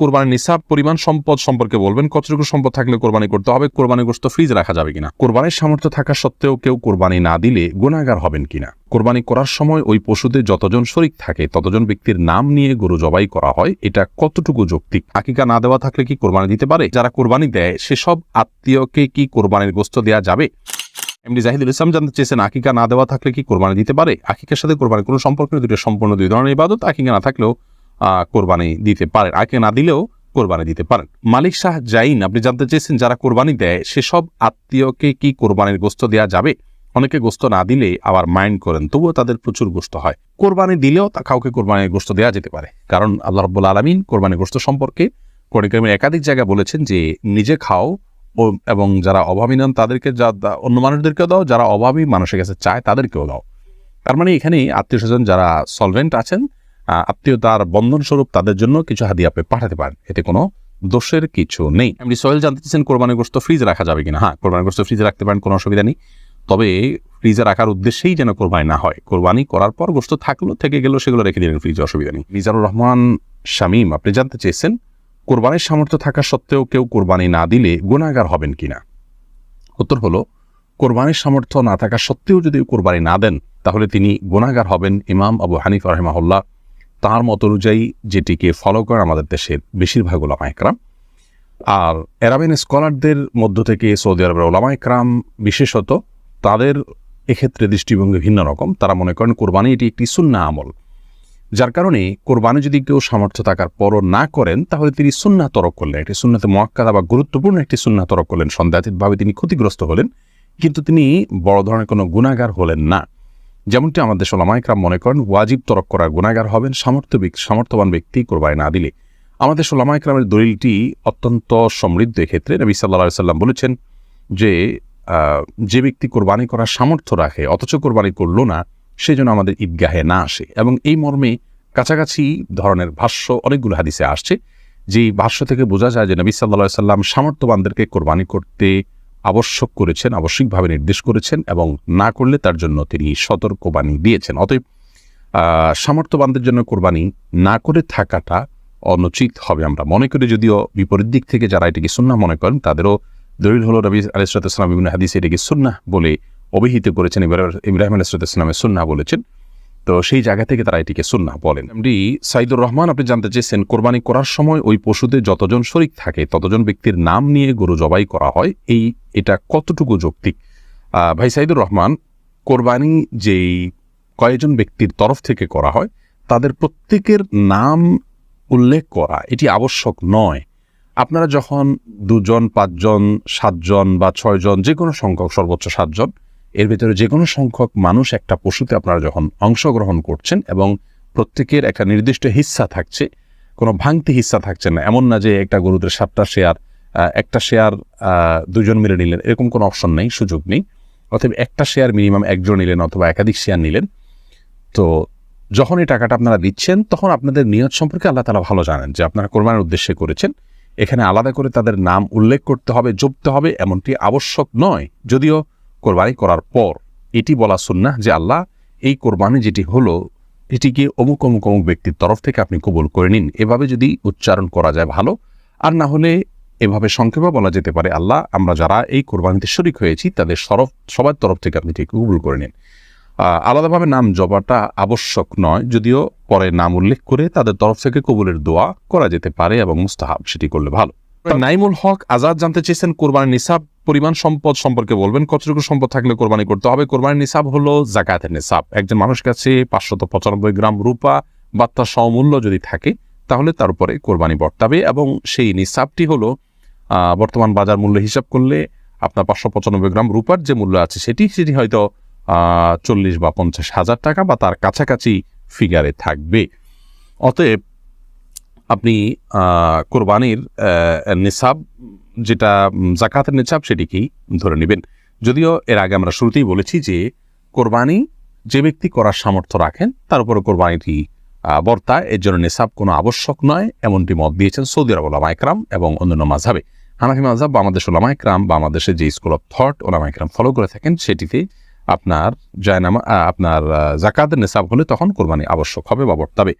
কোরবানির নিসাব, পরিমাণ সম্পদ সম্পর্কে বলবেন, কতটুকু সম্পদ থাকলে কোরবানি করতে হবে, কোরবানি গোস্ত ফ্রিজ রাখা যাবে কিনা? কোরবানির সামর্থ্য থাকা সত্ত্বেও কেউ কোরবানি না দিলে গুণাগার হবেন কিনা? কোরবানি করার সময় ওই পশুতে যতজন শরিক থাকে, ততজন ব্যক্তির নাম নিয়ে গরু জবাই করা হয়, এটা কতটুকু যৌক্তিক? আকিকা না দেওয়া থাকলে কি কোরবানি দিতে পারে? যারা কোরবানি দেয়, সেসব আত্মীয়কে কি কোরবানির গোস্ত দেওয়া যাবে? এমনি জাহিদুল ইসলাম জানতে চেয়েছেন, আকিকা না দেওয়া থাকলে কি কোরবানি দিতে পারে? আকিকার সাথে কোরবানি কোনো সম্পর্ক দুটো সম্পূর্ণ দুই ধরনের ইবাদত, আকিকা না থাকলেও কোরবানি দিতে পারেন। আগে না দিলেও কোরবানি দিতে পারেন। মালিক শাহ জাইন, আপনি জানতে চেয়েছেন যারা কোরবানি দেয়, সেসব আত্মীয়কে কি কোরবানির গোস্ত দেওয়া যাবে? অনেকে গোস্ত না দিলে আবার মাইন্ড করেন, তবুও তাদের প্রচুর গোস্ত হয়। কোরবানি দিলেও তা কাউকে কোরবানির গোস্ত দেওয়া যেতে পারে। কারণ আল্লাহ রব্বুল আলমিন কোরবানির গোস্ত সম্পর্কে কোরআন একাধিক জায়গায় বলেছেন যে, নিজে খাও এবং যারা অভাবী নন তাদেরকে যা অন্য মানুষদেরকেও দাও, যারা অভাবী মানুষের কাছে চায় তাদেরকেও দাও। তার মানে এখানে আত্মীয় স্বজন যারা সলভেন্ট আছেন আত্মীয়তার বন্ধন স্বরূপ তাদের জন্য কিছু হাদিয়া আপনি পাঠাতে পারেন। এতে কোনো দোষের কিছু নেই। আপনি সোহেল জানতে চাচ্ছেন কোরবানির গোস্ত ফ্রিজে রাখা যাবে কিনা। হ্যাঁ কোরবানির গোস্ত ফ্রিজে রাখতে পারেন, কোনো অসুবিধা নেই। তবে ফ্রিজে রাখার উদ্দেশ্যেই যেন কোরবানি না হয়। কোরবানি করার পর গোস্ত থাকল, থেকে গেলেও সেগুলো রেখে দিলেন ফ্রিজে, অসুবিধা নেই। মিজানুর রহমান শামীম, আপনি জানতে চেয়েছেন, কোরবানির সামর্থ্য থাকা সত্ত্বেও কেউ কোরবানি না দিলে গুণাগার হবেন কিনা? উত্তর হলো, কোরবানির সামর্থ্য না থাকা সত্ত্বেও যদি কোরবানি না দেন, তাহলে তিনি গুণাগার হবেন ইমাম আবু হানিফ রহমাহুল্লাহ তাঁর মত অনুযায়ী যেটিকে ফলো করেন আমাদের দেশের বেশিরভাগ ওলামা একরাম। আর এরাবিন স্কলারদের মধ্য থেকে সৌদি আরবের ওলামা একরাম বিশেষত তাদের এক্ষেত্রে দৃষ্টিভঙ্গি ভিন্ন রকম। তারা মনে করেন কোরবানি এটি একটি সুন্না আমল। যার কারণে কোরবানি যদি কেউ সামর্থ্য থাকার পরও না করেন, তাহলে তিনি সুন্না তরক করলেন। একটি সুন্নাতে মোয়াক্কাদা বা গুরুত্বপূর্ণ একটি সুন্না তরক করলেন। সন্দেহাতীতভাবে তিনি ক্ষতিগ্রস্ত হলেন, কিন্তু তিনি বড় ধরনের কোনো গুণাগার হলেন না। যেমনটি আমাদের সোলামাইকরাম মনে করেন, ওয়াজিব তরক করার গুণাগার হবেন, সামর্থ্য সামর্থ্যবান ব্যক্তি কোরবানি না দিলে। আমাদের সোলামাইকরামের দলিলটি অত্যন্ত সমৃদ্ধ এক্ষেত্রে নবী সাল্লাহ সাল্লাম বলেছেন যে যে ব্যক্তি কোরবানি করার সামর্থ্য রাখে, অথচ কোরবানি করল না, সে যেন আমাদের ঈদগাহে না আসে। এবং এই মর্মে কাছাকাছি ধরনের ভাষ্য, অনেকগুলো হাদিসে আসছে যে ভাষ্য থেকে বোঝা যায় যে নবী সাল্লাহ সাল্লাম সামর্থ্যবানদেরকে কোরবানি করতে আবশ্যক করেছেন, আবশ্যিকভাবে নির্দেশ করেছেন এবং না করলে তার জন্য তিনি সতর্কবাণী দিয়েছেন। অতএব সামর্থ্যবানদের জন্য কোরবানি না করে থাকাটা অনুচিত হবে আমরা মনে করি, যদিও বিপরীত দিক থেকে যারা এটিকে সুন্না মনে করেন, তাদেরও দলিল হলো নবী আলিসালাম বিভিন্ন হাদিস এটিকে সুন্না বলে অভিহিত করেছেন ইব্রাহিম- ইব্রাহিম আলাইসালামের সুন্না বলেছেন। তো সেই জায়গা থেকে তারা এটিকে সুন্না বলেন। এমডি সাইদুর রহমান আপনি জানতে চেয়েছেন, কোরবানি করার সময় ওই পশুতে যতজন শরিক থাকে, ততজন ব্যক্তির নাম নিয়ে গরু জবাই করা হয়, এই এটা কতটুকু যৌক্তিক? ভাই সাইদুর রহমান, কোরবানি যেই কয়েকজন ব্যক্তির তরফ থেকে করা হয়, তাদের প্রত্যেকের নাম উল্লেখ করা এটি আবশ্যক নয়। আপনারা যখন দুজন, পাঁচজন, সাতজন বা ছয়জন যে কোনো সংখ্যক, সর্বোচ্চ সাতজন, এর ভেতরে যে কোনো সংখ্যক মানুষ একটা পশুতে আপনারা যখন অংশগ্রহণ করছেন এবং প্রত্যেকের একটা নির্দিষ্ট হিস্সা থাকছে, কোনো ভাঙতি হিস্সা থাকছে না, এমন না যে একটা গরুদের সাতটা শেয়ার একটা শেয়ার দুজন মিলে নিলেন। এরকম কোনো অপশন নেই, সুযোগ নেই। অতএব একটা শেয়ার মিনিমাম একজন নিলেন অথবা একাধিক শেয়ার নিলেন। তো যখন এই টাকাটা আপনারা দিচ্ছেন, তখন আপনাদের নিয়ত সম্পর্কে আল্লাহ তালা ভালো জানেন যে আপনারা কোরবানির উদ্দেশ্যে করেছেন। এখানে আলাদা করে তাদের নাম উল্লেখ করতে হবে, জপতে হবে, এমনটি আবশ্যক নয়। যদিও কোরবানি করার পর এটি বলা সুন্না যে আল্লাহ এই কোরবানি যেটি হলো, এটিকে অমুক অমুক অমুক ব্যক্তির তরফ থেকে আপনি কবুল করে নিন। এভাবে যদি উচ্চারণ করা যায় ভালো। আর না হলে এভাবে সংক্ষেপে বলা যেতে পারে, আল্লাহ, আমরা যারা এই কোরবানিতে শরিক হয়েছি, তাদের সরফ, সবার তরফ থেকে আপনি ঠিক কবুল করে নিন। আলাদাভাবে নাম জবাটা আবশ্যক নয়, যদিও পরে নাম উল্লেখ করে তাদের তরফ থেকে কবুলের দোয়া করা যেতে পারে এবং মুস্তাহাব সেটি করলে ভালো। নাইমুল হক আজাদ জানতে চেয়েছেন, কোরবানির নিসাব, পরিমাণ সম্পদ সম্পর্কে বলবেন, কতটুকু সম্পদ থাকলে কোরবানি করতে হবে? কোরবানির নিসাব হলো জাকাতের নিসাব। একজন মানুষ কাছে পাঁচশত পঁচানব্বই গ্রাম রূপা বা তার সমমূল্য যদি থাকে তাহলে তার উপরে কোরবানি বর্তাবে এবং সেই নিসাবটি হলো বর্তমান বাজার মূল্য হিসাব করলে আপনার পাঁচশো পঁচানব্বই গ্রাম রূপার যে মূল্য আছে সেটি সেটি হয়তো চল্লিশ বা পঞ্চাশ হাজার টাকা বা তার কাছাকাছি ফিগারে থাকবে। অতএব আপনি কোরবানির নিসাব যেটা জাকাতের নিসাব সেটিকেই ধরে নেবেন। যদিও এর আগে আমরা শুরুতেই বলেছি যে কোরবানি যে ব্যক্তি করার সামর্থ্য রাখেন তার উপরে কোরবানিটি আহ, বর্তায় এর জন্য নিসাব কোনো আবশ্যক নয় এমনটি মত দিয়েছেন সৌদি আরব ওলামা একরাম এবং অন্যান্য মাঝাবে হানাফি মাঝাব বাংলাদেশ ওলামা একরাম বা যে স্কুল অফ থট ওলামা একরাম ফলো করে থাকেন সেটিতে আপনার জায়নামা আপনার জাকাতের নিসাব হলে তখন কোরবানি আবশ্যক হবে বা বর্তাবে।